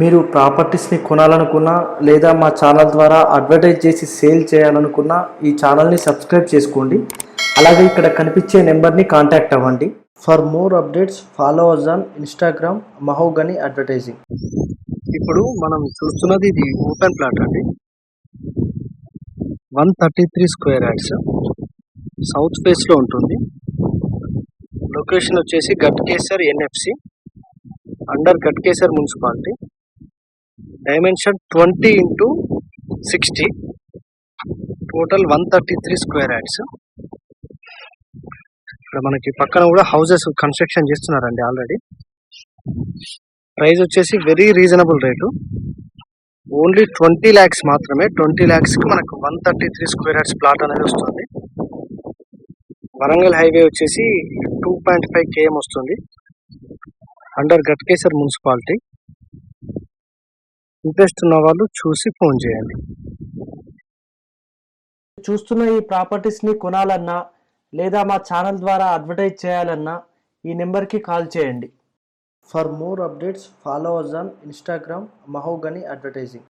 మీరు ప్రాపర్టీస్ని కొనాలనుకున్నా లేదా మా ఛానల్ ద్వారా అడ్వర్టైజ్ చేసి సేల్ చేయాలనుకున్నా ఈ ఛానల్ని సబ్స్క్రైబ్ చేసుకోండి. అలాగే ఇక్కడ కనిపించే నెంబర్ని కాంటాక్ట్ అవ్వండి. For more updates follow us on Instagram Mahogany advertising. ఇప్పుడు మనం చూస్తున్నది ఇది ఓపెన్ ప్లాట్ అండి. One thirty three square yards. South ఫేస్లో ఉంటుంది. లొకేషన్ వచ్చేసి Ghatkesar NFC under Ghatkesar municipality. Dimension twenty into sixty. Total one thirty three square yards ఇక్కడ మనకి పక్కన కూడా హౌసెస్ కన్స్ట్రక్షన్ చేస్తున్నారండి ఆల్రెడీ ప్రైస్ వచ్చేసి very reasonable rate only twenty lakhs మాత్రమే. ట్వంటీ ల్యాక్స్కి మనకు one thirty three square yards plot అనేది వస్తుంది. వరంగల్ హైవే వచ్చేసి టూ పాయింట్ ఫైవ్ కేఎం వస్తుంది. అండర్ గట్కేసర్ మున్సిపాలిటీ ఇంట్రెస్ట్ ఉన్న వాళ్ళు చూసి ఫోన్ చేయండి. చూస్తున్న ఈ ప్రాపర్టీస్ని కొనాలన్నా లేదా మా ఛానల్ ద్వారా అడ్వర్టైజ్ చేయాలన్నా ఈ నెంబర్కి కాల్ చేయండి. For more updates follow us on Instagram Mahogany advertising.